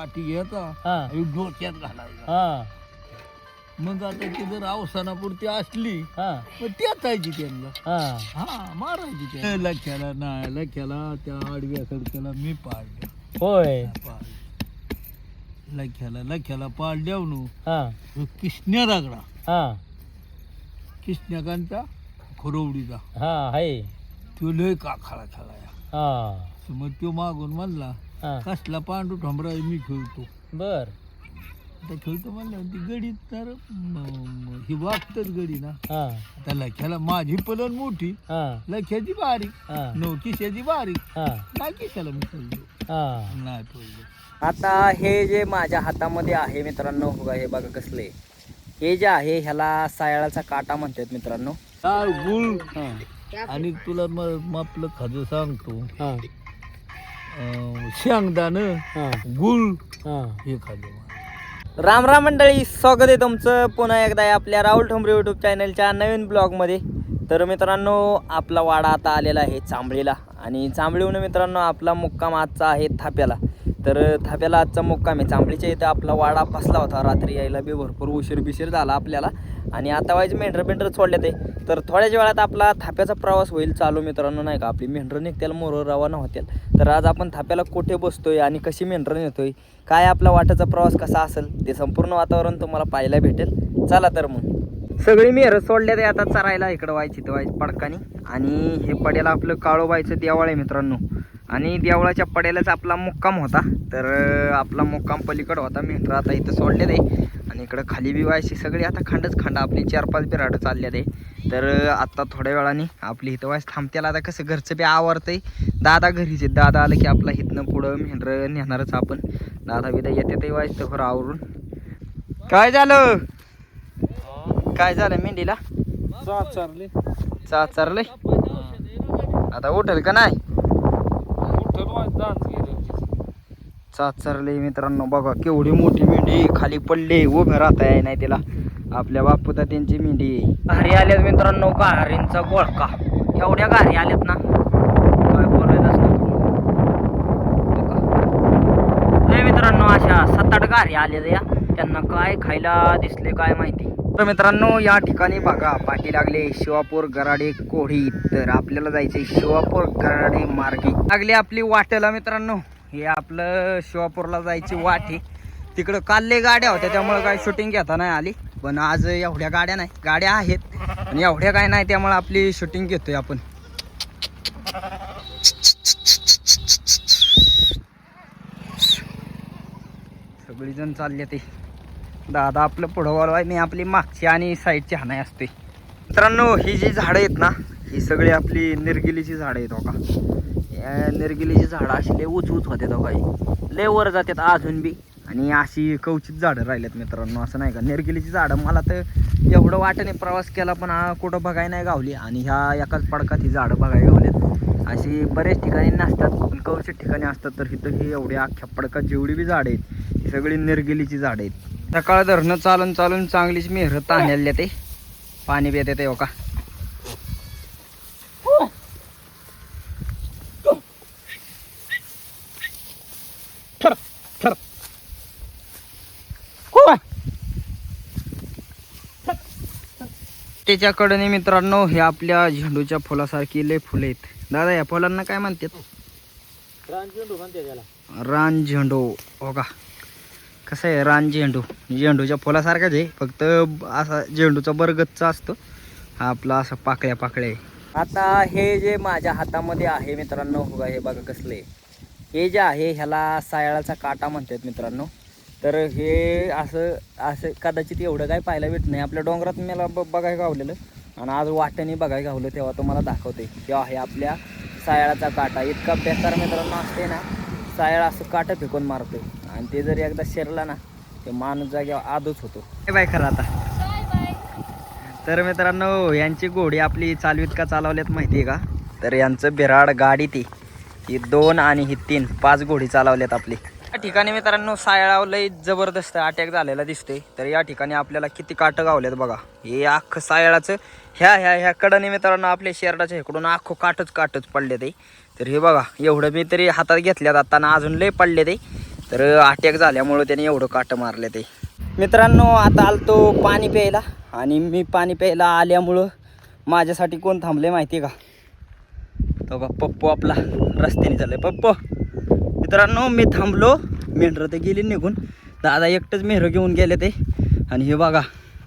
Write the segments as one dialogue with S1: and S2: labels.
S1: काठी घ्यायचा
S2: हा.
S1: आणि डोक्यात घालायचा.
S2: हा.
S1: मग आता ती जर अवसानापुरती असली
S2: हा.
S1: मग ती असायची त्यांना.
S2: हा.
S1: हा मारायची त्या लख्याला नाही लख्याला त्या आडव्या खडक्याला मी पाडल्या
S2: होय.
S1: पाडल्या लख्याला लख्याला पाडल्याव नु
S2: हा.
S1: किसण्या दागडा.
S2: हा.
S1: किसण्याकांचा खुरवडीचा.
S2: हा आहे
S1: तो लय काखाळा खेळाया
S2: हा.
S1: मग तो मागून म्हणला
S2: हा.
S1: कसला पांडू ठोंबरा मी खेळतो.
S2: बर.
S1: आता खेळतो म्हणलं ती गडी तर म- म- ही वागतच गडी ना.
S2: हा.
S1: आता लख्याला माझी पलन मोठी
S2: हा.
S1: लख्याची बारीक
S2: हा.
S1: नऊ किशाची बारीक
S2: हा.
S1: नाही किशाला मी
S2: हा.
S1: नाही पडलो
S2: आता हे जे माझ्या हातामध्ये आहे मित्रांनो बघा हे बघा कसले. हे जे आहे ह्याला सायाळाचा काटा म्हणतात मित्रांनो.
S1: डाळ गुळ.
S2: हा.
S1: आणि तुला मग मग आपलं खाजं सांगतो.
S2: हा.
S1: शेंगदाण
S2: हा.
S1: गुळ
S2: हा.
S1: खाल्लं
S2: राम राम मंडळी स्वागत आहे तुमचं पुन्हा एकदा आपल्या राहुल ठोंबरे यूट्यूब चॅनलच्या नवीन ब्लॉगमध्ये तर मित्रांनो आपला वाडा आता आलेला आहे चांबळीला. आणि चांबळीहून मित्रांनो आपला मुक्काम आजचा आहे थाप्याला. तर थाप्याला आजचा मुक्काम आहे. चांबळीच्या इथं आपला वाडा फसला होता. रात्री यायला बी भरपूर उशीर बिशीर झाला आपल्याला. आणि आता व्हायचं मेंढरं मेंढर सोडले ते तर थोड्याच वेळात आपला थाप्याचा प्रवास होईल चालू मित्रांनो नाही का? आपली मेंढरं निघतील मोरं रवाना होतील. तर आज आपण थाप्याला कुठे बसतोय आणि कशी मेंढरं नेतोय काय आपला वाटाचा प्रवास कसा असेल ते संपूर्ण वातावरण तुम्हाला पाहायला भेटेल. चला तर मग. सगळी मेहर सोडल्या ते आता चरायला इकडं व्हायची तर व्हायची पडकानी. आणि हे पडेल आपलं काळोबाईचं देवाळ आहे मित्रांनो. आणि देवळाच्या पड्यालाच आपला मुक्काम होता. तर आपला मुक्काम पलीकडं होता. मेंढरं आता इथं सोडले ते आणि इकडं खाली बी व्हायची सगळी आता खंडच खंड. आपली चार पाच बिराड चालल्या ते तर अं, आता थोड्या वेळाने आपली इथं व्हायचं थांबत्याला आता कसं घरचं बी आवरतंय. दादा घरीच आहे दादा आलं की आपला इथनं पुढं मेंढरं नेणारच आपण. दादा बिदा येते ते व्हायचं तर आवरून. काय झालं? काय झालं मेंढीला?
S1: चालले
S2: चा चारले? आता उठेल का नाही? सात चारले मित्रांनो. बघा केवढी मोठी मेंढी खाली पडले उभे राहता आहे नाही तिला. आपल्या बापूता त्यांची मेंढी घारी आल्यात मित्रांनो गारींचा गोळका. एवढ्या घारी आल्यात ना. काय बोलायचं असतं? मित्रांनो अशा सात आठ घारी आल्यात या. त्यांना काय खायला दिसले काय माहिती. तर मित्रांनो या ठिकाणी बघा पाठी लागले शिवापूर गराडे कोढी तर आपल्याला जायचे शिवापूर गराडे मार्गे. लागली आपली वाटेला मित्रांनो. हे आपलं शिवापूरला जायची वाट आहे. तिकडं कालले गाड्या होत्या त्यामुळे काय शूटिंग घेता नाही आली. पण आज एवढ्या गाड्या नाही गाड्या आहेत. आणि एवढ्या काय नाही त्यामुळे आपली शूटिंग घेतोय आपण. सगळीजण चालले ते. दादा आपलं पुढं वळवाय मी आपली मागची आणि साईडची हाणाय असते. मित्रांनो ही जी झाडं आहेत ना ही सगळी आपली निर्गिलीची झाडं आहेत हो का निरगिलीची झाडं अशी लय उच उच होते हो. काही लय वर जातात अजून बी. आणि अशी कवचित झाडं राहिल्यात मित्रांनो असं नाही का? निर्गिलीची झाडं मला तर एवढं वाटणे प्रवास केला पण कुठं बघाय नाही गावली. आणि ह्या एकाच पडकात ही झाडं बघायला गावल्यात अशी बरेच ठिकाणी नसतात. पण कवचित ठिकाणी असतात तर इथं ही एवढी अख्ख्या पडकात जेवढी बी झाडं आहेत ही सगळी निर्गिलीची झाडं आहेत. सकाळ धरणं चालून चालून चांगलीच मेहरत आणलेल्या ते. पाणी बी येते हो का त्याच्याकडे मित्रांनो हे आपल्या झेंडूच्या फुलासारखी लय फुले आहेत. दादा या फुलांना काय म्हणतात? रान झेंडू हो का? कसं आहे रान झेंडू? झेंडूच्या फुलासारखाच आहे फक्त असा झेंडूचा बरगतचा असतो. हा आपला असं पाकळ्या पाकळ्या आहे. आता हे जे माझ्या हातामध्ये आहे मित्रांनो बघा हे बघा कसले हे जे आहे ह्याला सायाळाचा काटा म्हणतात मित्रांनो. तर हे असं असं कदाचित एवढं काय पाहायला भेट नाही. आपल्या डोंगरात मला ब बघायला गावलेलं. आणि आज वाट्याने बघायला गावलं तेव्हा तुम्हाला दाखवते तेव्हा हे आपल्या सायाळाचा काटा. इतका बेकार मित्रांनो असते ना सायाळ असं काटा फेकून मारतोय. आणि ते जर एकदा शिरला ना ते माणूस जागेवर आदच होतो. हे बाय खरं आता. तर मित्रांनो यांची घोडी आपली चालवीत का चालवल्यात माहिती आहे का? तर यांचं बिराड गाडी ती. ही दोन आणि ही तीन. पाच घोडी चालवल्यात आपली. या ठिकाणी मित्रांनो सायळाव लय जबरदस्त अटॅक झालेला दिसते तर या ठिकाणी आपल्याला किती काटं गावलेत बघा. हे अख्खं सायळाचं ह्या ह्या ह्या कडाने मित्रांनो आपल्या शेरडाच्या इकडून अख्खं काटच काटच पडले ते तर हे बघा एवढं मी तरी हातात घेतल्यात आता ना अजून लय पडले ते तर अटॅक झाल्यामुळं त्याने एवढं काटं मारले ते मित्रांनो आता आलतो पाणी प्यायला आणि मी पाणी प्यायला आल्यामुळं माझ्यासाठी कोण थांबले माहिती आहे का? तो का पप्पू आपला रस्त्याने चाललाय. पप्पू! मित्रांनो मी थांबलो. मेंढरं ते गेली निघून. दादा एकटंच मेहरं घेऊन गेले ते. आणि हे बघा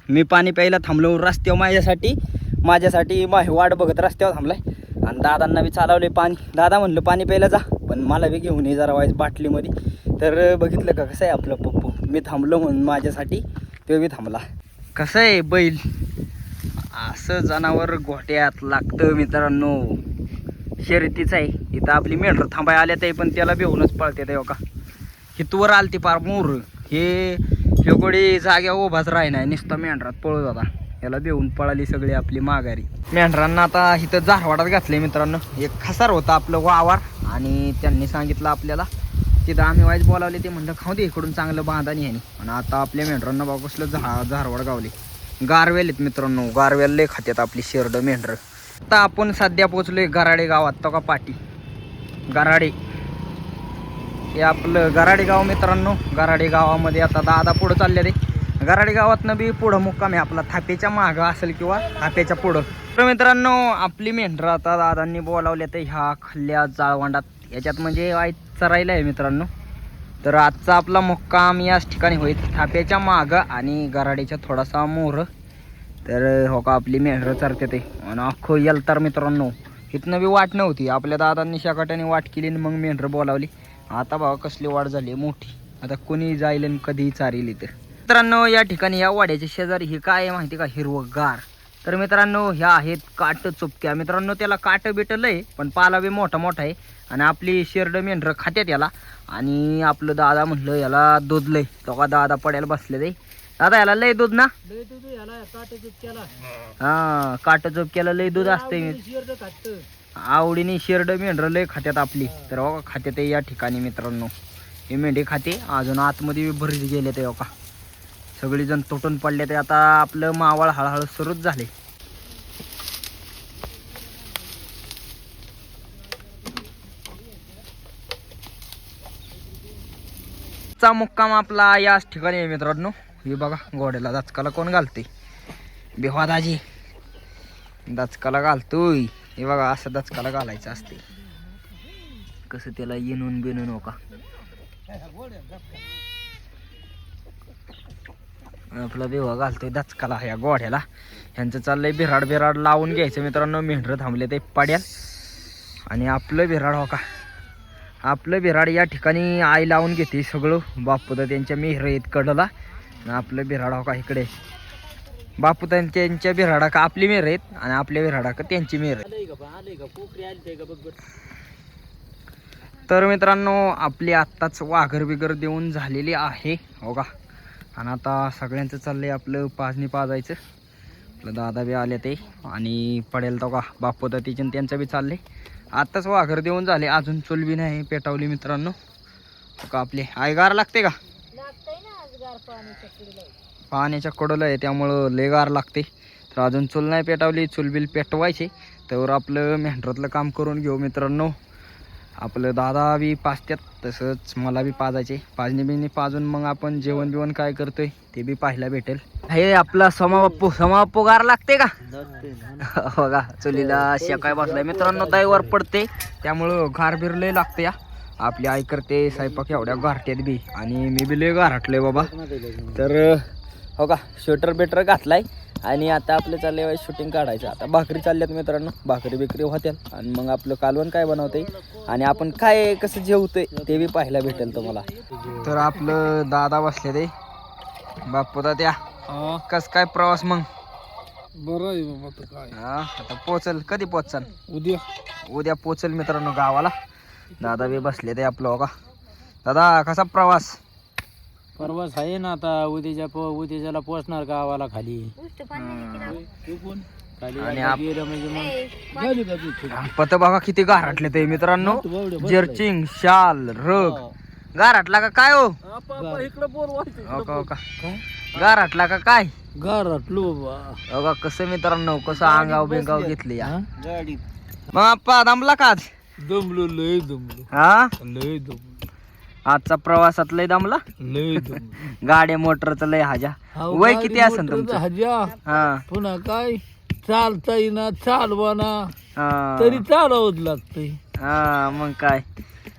S2: मी पाणी प्यायला थांबलो रस्त्यावर माझ्यासाठी. माझ्यासाठी माझी वाट बघत रस्त्यावर थांबलाय. आणि दादांना बी चालवले पाणी. दादा म्हणलं पाणी प्यायला जा. पण मला बी घेऊन ये जरा वाईस बाटलीमध्ये. तर बघितलं का कसं आहे आपलं पप्पू? मी थांबलो म्हणून माझ्यासाठी तो बी थांबला. कसं आहे बैल? असं जनावर गोट्यात लागतं मित्रांनो. शर्यतीच आहे. इथं आपली मेंढर थांबाय आल्या ते पण त्याला बेहूनच पळते ते का. हितवर आलती पार मोर. हे हे जाग्या उभाच राही नाही नुसता मेंढरात पळत होता याला बेहून पळाली सगळी आपली माघारी. मेंढरांना आता इथं झारवाडात घातले मित्रांनो. एक खसार होता आपलं वावर. आणि त्यांनी सांगितलं आपल्याला तिथं आम्ही वाईज बोलावले ते म्हणलं खाऊ दे इकडून चांगलं बांधा नाही आणि आता आपल्या मेंढरांना बाबा कसलं झा झारवाड गावले गारवेल आहेत मित्रांनो. गारवेल लय खात्यात आपली शेरड मेंढर. आता आपण सध्या पोचलोय गराडे गावात तो का पाटी. गराडे. हे आपलं गराडे गाव मित्रांनो गराडे गावामध्ये आता दादा पुढं चालले रे गराडे गावातनं बी पुढं मुक्काम आहे आपला थापेच्या मागं असेल किंवा थापेच्या पुढं. तर मित्रांनो आपली मेंढरं आता दादांनी बोलावल्या तर ह्या खल्ल्या जाळवांडात. याच्यात म्हणजे वाईट चरायला आहे मित्रांनो. तर आजचा आपला मुक्काम याच ठिकाणी होईल. थाप्याच्या मागं आणि गराडेच्या थोडासा मोर. तर हो का आपली मेंढरं चरते ते. आणि अख्खो येल तर मित्रांनो. इथनं बी वाट नव्हती. आपल्या दादांनी शाकाट्याने वाट केली आणि मग मेंढर बोलावली. आता बाबा कसली वाट झाली? मोठी. आता कोणी जाईल आणि कधीही चारेल तर. मित्रांनो या ठिकाणी या वाड्याच्या शेजारी हे काय आहे माहिती का? हिरवगार. तर मित्रांनो ह्या आहेत काट चुपक्या. मित्रांनो त्याला काट बिटल आहे पण पाला बी मोठा मोठा आहे. आणि आपली शेरड मेंढरं खात्यात याला. आणि आपलं दादा म्हटलं याला दूध लय. तो का दादा पड्याला बसले ते दादा याला लय दूध ना? हा काट चुपक्याला लय दूध असते आवडीने शेरड मेंढरं लय खात्यात आपली. तर बघा खात्यात या ठिकाणी मित्रांनो. हे मेंढे खाते. अजून आतमध्ये बी भरीत गेले ते बघा. सगळीजण तुटून पडले ते. आता आपलं मावळ हळूहळू सुरूच झाले. चा मुक्काम आपला याच ठिकाणी आहे मित्रांनो. हे बघा घोड्याला दचकाला कोण घालते बेवा दाजी दचकाला घालतोय. हे बघा असं दचकाला घालायचं असते कसं त्याला येणून बिनून हो का? आपला बेवा घालतोय दचकाला ह्या घोड्याला ह्यांचं चाललंय बिराड बिराड लावून घ्यायचं. मित्रांनो मेंढरं थांबले ते पाड्याल. आणि आपलं बिराड हो का? आपलं बिराड या ठिकाणी आई लावून घेते सगळं. बापू तर त्यांच्या मेहर कडला. आपलं बिराड हो का इकडे. बापू त्यांच्या बिराडा का आपली मेहर आहेत आणि आपल्या बिराडा का त्यांची आहेत. तर मित्रांनो आपली आत्ताच वाघर बिगर देऊन झालेली आहे हो का? आणि आता सगळ्यांचं चाललंय आपलं पाजणी पाजायचं. आपलं दादा बी आले ते आणि पडेल तो का? बापू तर तिचे त्यांचं बी चाललंय. आत्ताच वाघर देऊन झाले. अजून चुल बी नाही पेटावली मित्रांनो. हो का आपले? आई गार लागते का? पाण्याच्या कडलं आहे त्यामुळं लय गार लागते. तर अजून चूल नाही पेटावली चूल बिल पेटवायचे. तर आपलं मेंढरातलं काम करून घेऊ मित्रांनो. आपलं दादा बी पाजत्यात तसंच मला बी पाजायचे. पाजणी बिजणी पाजून मग आपण जेवण बिवण काय करतोय ते बी पाहायला भेटेल. हे आपला समाप्पू समाप्पू गार लागते का? बघा चुलीला शेकाय बसलाय. मित्रांनो वर पडते. त्यामुळं गार बिर लय लागते या. आपली आई करते स्वयंपाक एवढ्या गारट्यात बी. आणि मी बी लय गारटलोय बाबा. तर हो का स्वेटर बेटर घातलाय. आणि आता आपलं चाललंय शूटिंग काढायचं. आता भाकरी चालल्यात मित्रांनो. भाकरी बिकरी होत्याल आणि मग आपलं कालवण काय बनवतंय आणि आपण काय कसं जेवतोय ते बी पाहायला भेटेल तुम्हाला. तर आपलं दादा बसले ते. बापू त्या कस काय प्रवास मग?
S1: बरं आहे बाबा काय?
S2: हा आता पोचल कधी पोचल
S1: उद्या.
S2: उद्या पोचल मित्रांनो गावाला. दादा बी बसले ते आपलं हो का दादा कसा प्रवास?
S1: परवाच आहे ना आता उद्याच्या प उद्याच्याला पोचणार गावाला खाली.
S2: आणि आप- पत बघा किती गारटले ते मित्रांनो. जर्चिंग शाल रग. गारटला का काय हो? हो का हो का? गारटला का काय?
S1: घरातलो बाबा
S2: हो का कसं मित्रांनो कसं अंगाव बिंगाव घेतली या. मग आप्पा दमला का आज?
S1: दमलो लय दमलो.
S2: हा?
S1: लय दमलो.
S2: आजचा प्रवासात लय दमला?
S1: लय दम.
S2: गाड्या मोटरचा लय हाजा.
S1: अहो,
S2: वय
S1: गाडी
S2: किती असेल
S1: मोटरचं
S2: तुमचं?
S1: हजा.
S2: हा.
S1: पुन्हा काय? चालता येईना चालवाना.
S2: हा.
S1: तरी चालवच लागतंय.
S2: हा मग काय?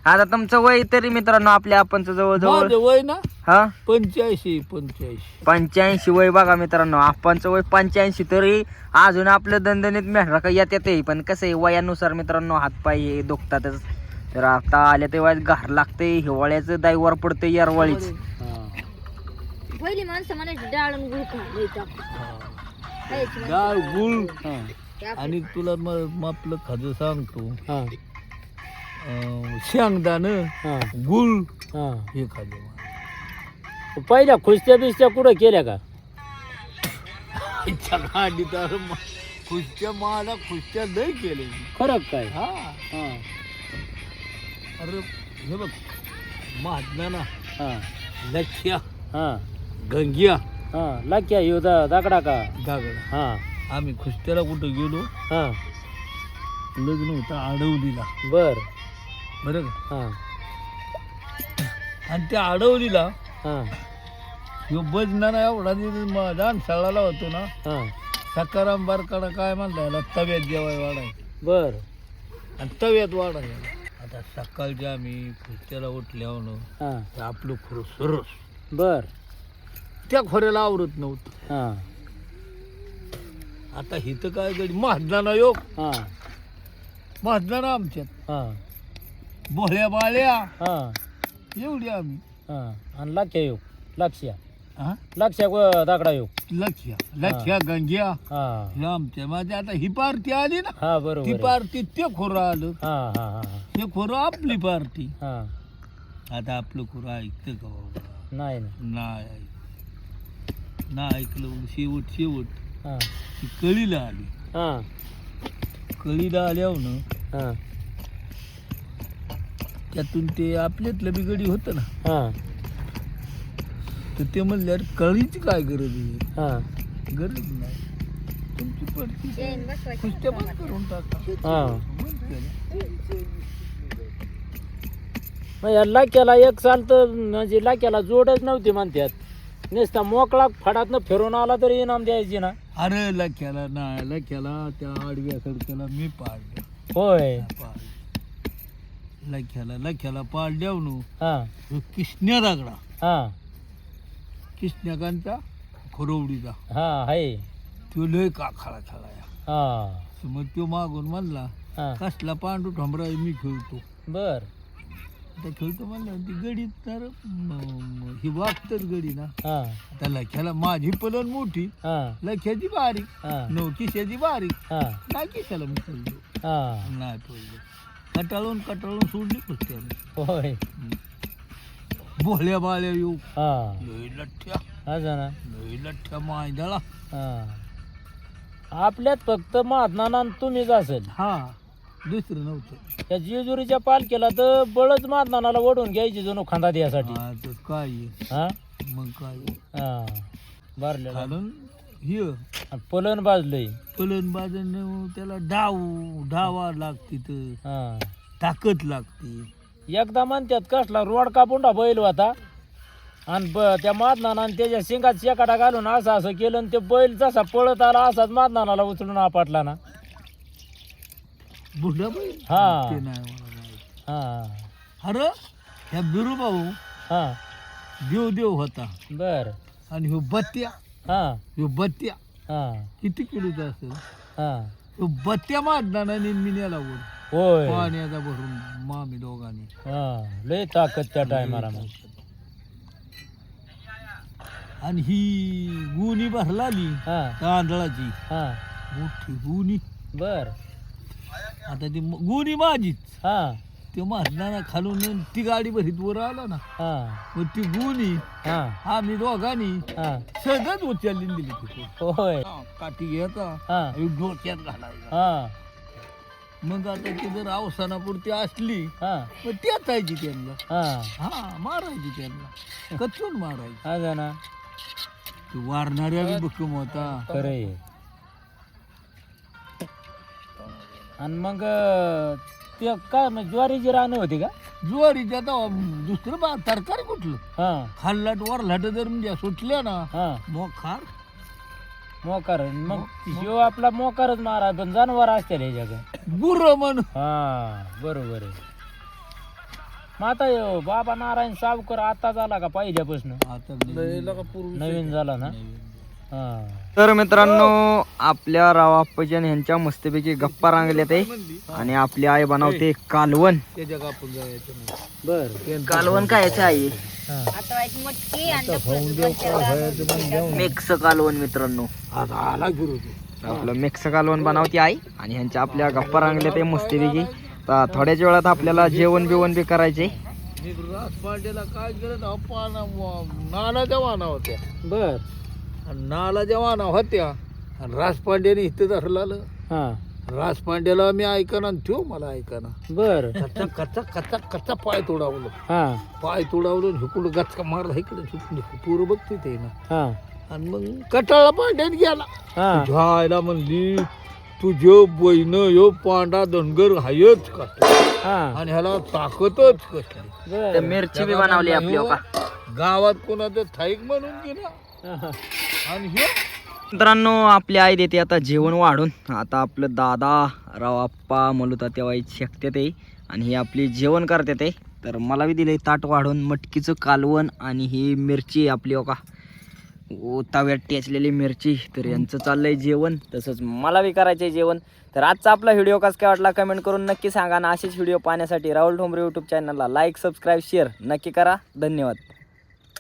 S2: आता तुमचं वय तरी मित्रांनो आपल्या आपणच जवळ जवळ
S1: माझं वय ना?
S2: हा?
S1: पंच्याऐंशी पंच्याऐंशी.
S2: पंच्याऐंशी वय बघा मित्रांनो. आपणचं वय पंच्याऐंशी तरी अजून आपलं दणदणीत मेहरा का येत येते पण कसं आहे वयानुसार मित्रांनो हातपाय हे दुखतातच. तर आता आल्या तेव्हा घार लागते हिवाळ्याचं दाईवर पडते यारवाळीच.
S3: पहिली माणसं म्हणायची डाळ आणि गुळ खा लई ताप. खायची माणसं.
S1: डाळ गुळ.
S3: ते आपलं-
S1: आणि तुला मग आपलं खाजं सांगतो. शेंगदाण गुळ हे. खाजं
S4: पहिल्या खुसत्या बिस्त्या कुठं केल्या का?
S1: इच्छा गाडी तर म- खुर्च्या मला खुर्च्या लय केले
S4: खरं काय?
S1: हा. अरे हे बघ महात्मा ना
S4: हा.
S1: लक्ष्या
S4: हा.
S1: गंग्या
S4: हा. लाक्या येऊ दा दाकडा का?
S1: दागड.
S4: हा.
S1: आम्ही खुस्त्याला कुठं गेलो?
S4: हा.
S1: लग्न होतं आडवलीला.
S4: बर.
S1: बरं का
S4: हा.
S1: आणि त्या आडवलीला
S4: हा.
S1: ह्यो बजनाना एवढा दान शाळाला होतो ना
S4: हा.
S1: सकाराम बारकाडा काय म्हणला याला तव्यात जेवाय वाढाय.
S4: बर.
S1: आणि तव्यात वाढाय. आता सकाळच्या आम्ही खुर्च्याला उठल्यावर
S4: हा.
S1: आपलं खोरं सरस.
S4: बर.
S1: त्या खोऱ्याला आवरत नव्हतं.
S4: हा.
S1: आता हिथं काय गडी महाजनाना योग
S4: हा.
S1: महाजनाना आमच्यात.
S4: हा.
S1: बोहळ्या बाळ्या.
S4: हा.
S1: एवढी आम्ही.
S4: हा. आणि लाक्या येऊ. लाक्ष्या
S1: हा?
S4: लाक्ष्या गो- दाकडा येऊ.
S1: लक्ष्या लक्ष्या गंग्या.
S4: हा.
S1: हे आमच्या माझ्या आता ही पार्टी आली ना.
S4: हा
S1: ती
S4: बरोबर आहे.
S1: पार्टी ते खोरं आलं.
S4: हा हा हा
S1: हे. खोरं आपली पार्टी.
S4: हा.
S1: आता आपलं खोरं ऐकतं का बाबा?
S4: नाही ना
S1: नाही ऐक नाही ऐकलं मग शेवट शेवट.
S4: हा.
S1: ती कळीला आली.
S4: हा.
S1: कळीला आल्यावर ना
S4: हा.
S1: त्यातून ते आपल्यातलं बी गडी होतं ना.
S4: हा.
S1: तर ते म्हणले अरे कळीची काय गरज आहे?
S4: हा.
S1: गरज नाही. तुमची पडती कुस्त्या बंद करून टाका.
S4: हा.
S1: बंद केल्या.
S4: मग या लाक्याला एक साल तर म्हणजे लाक्याला जोडच नव्हती म्हणतात नुसता मोकळा फडातनं फिरून आला तरी इनाम द्यायची ना.
S1: अरे लक्याला नाही लक्याला त्या आडव्या खडक्याला मी पाडल्या
S4: होय.
S1: पाड लक्याला लक्याला पाडल्यावर नु
S4: हा.
S1: ह्यो किसन्या दागडा.
S4: हा.
S1: किसन्याकांचा खरोवडीचा.
S4: हा आहे
S1: तो लय काखाळा खेळाया.
S4: हा.
S1: मग तो मागून म्हणला
S4: हा.
S1: कसला पांडू ठोंबरा मी खेळतो.
S4: बर.
S1: आता खेळतो म्हणलं ती गडी तर म- म- ही वागतात गडी ना.
S4: हा.
S1: आता लख्याला माझी पलन मोठी
S4: हा.
S1: लख्याची बारीक
S4: हा.
S1: नऊ किशाची बारीक.
S4: हा.
S1: काय किशाला मी पडलो
S4: हा.
S1: नाही पडलो कटाळून कटाळून सोडली कुस्त्याने
S4: होय.
S1: भोळ्या बाळ्या येऊ.
S4: हा.
S1: लय लठ्ठ्या.
S4: ना.
S1: लय लठ्ठ्या मायदळा
S4: हा. आपल्यात फक्त महात्मा तुम्हीच असेल.
S1: हा. दुसरं नव्हतं.
S4: त्या जेजुरीच्या पालखीला तर बळच महात्मानाला ओढून घ्यायची जणू खांदा द्यासाठी
S1: हा तर काय? आहे?
S4: हा?
S1: मग काय? आहे?
S4: हा. भरलेला.
S1: कारण हे.
S4: आणि पलन बाजलंय.
S1: पलन बाजून त्याला डाव डावा लागते तर
S4: हा.
S1: ताकद लागते.
S4: एकदा म्हणतात कसला रोड कापुंडा बैल होता. आणि ब त्या मादनानं त्याच्या शिंगात शेकाटा घालून असं असं केलं आणि ते बैल जसा पळत आला असाच मादनाला उचलून आपटला ना.
S1: बुढा बाई
S4: हा.
S1: ते नाही मला माहीत.
S4: हा.
S1: अरे ह्या बिरू भाऊ
S4: हा.
S1: देव देव होता.
S4: बर.
S1: आणि ह्यो बत्त्या
S4: हा.
S1: ह्यो बत्त्या.
S4: हा.
S1: किती किलोचा असेल?
S4: हा.
S1: ह्यो बत्त्या मारणार मी नेला वर
S4: होय.
S1: पाण्याचा भरून मामी दोघांनी.
S4: हा. लय ताकद त्या टायमाला
S1: आणि ही गुणी भरलाली
S4: हा.
S1: तांदळाची.
S4: हा.
S1: मोठी गुणी.
S4: बर.
S1: आता ती गुणी माझीच.
S4: हा.
S1: ते मारणारा खालून येऊन ती गाडी भरीत वर आला ना.
S4: हा.
S1: मग ती गुणी
S4: हा.
S1: आम्ही दोघांनी
S4: हा.
S1: सहजच उचलली दिली तिथे.
S4: होय.
S1: काठी घ्यायचा
S4: हा.
S1: आणि डोक्यात घालायचा
S4: हा.
S1: मग आता ती जर अवसानापुरती असली
S4: हा.
S1: मग ती असायची त्यांना.
S4: हा.
S1: हा मारायची त्यांना. कचून मारायची.
S4: हा ना?
S1: ती वारणाऱ्या बी भक्कम होता.
S4: खरं आहे आणि मग अं, ते काय म्हणजे ज्वारीची रानं होती का?
S1: ज्वारीच्या आता दुसरं बा तरकारी कुठलं?
S4: हा.
S1: खाल्लाट वर लाट जर म्हणजे सुटल्या ना
S4: हा.
S1: मग खार
S4: मोकार मग शिव आपला मोकारच मारा पण जनावर असते ह्याच्या
S1: गुर म्हण
S4: हा बरोबर आहे. मग आता ह्यो बाबा नारायण सावकर आता झाला का पहिल्यापासून?
S1: आता लय का पूर्वी
S4: नवीन झाला ना? हा
S2: तर मित्रांनो आपल्या रावाप्पजन यांच्या मस्तपैकी गप्पा रांगल्यात आहे. आणि आपली आई बनवते कालवण.
S4: बर.
S2: कालवण काय आहे आई?
S3: आता व्हायची मटकी आणि
S2: मिक्स कालवण मित्रांनो. आपलं मिक्स कालवण बनवते आई. आणि ह्यांच्या आपल्या गप्पा रांगल्या ते मस्तपैकी. तर थोड्याच वेळात आपल्याला जेवण बिवण बी करायचे
S1: काय केलं
S4: बर.
S1: आणि नाला जवाना होत्या. आणि रास पांड्याने इथं धरलं
S4: हा.
S1: रास पांड्याला मी ऐकना आणि ठेव मला ऐकना.
S4: बर.
S1: कच्चा कच्चा कच्चा कच्चा पाय तोडावलं.
S4: हा.
S1: पाय तोडावलं हिकडं गचका मारला इकडे पूर बघते ते ना.
S4: हा.
S1: आणि मग कटाळा पांड्यात गेला.
S4: हा.
S1: झायला म्हणली तुझ्यो बहीण यो पांडा धनगर हायच का
S4: हा.
S1: आणि ह्याला ताकदच कसली.
S4: बर.
S2: मिरची बी बनवली आपली हो का?
S1: गावात कोणाचं थाईक म्हणून गेला
S4: हा.
S1: हे.
S2: मित्रांनो आपली आई देते आता जेवण वाढून. आता आपलं दादा रावाप्पा मलुता तेव्हा शकते ते. आणि ही आपली जेवण करते ते. तर मला बी दिले ताट वाढून मटकीचं कालवण आणि ही मिरची आहे आपली हो ओका ओ तव्यात टेचलेली मिरची. तर यांचं चाललंय जेवण. तसंच मला बी करायचं जेवण. तर आजचा आपला व्हिडिओ कसा काय वाटला कमेंट करून नक्की सांगा. आणि असेच व्हिडिओ पाहण्यासाठी राहुल ठोंबरे यूट्यूब चॅनलला लाईक सबस्क्राईब शेअर नक्की करा. धन्यवाद.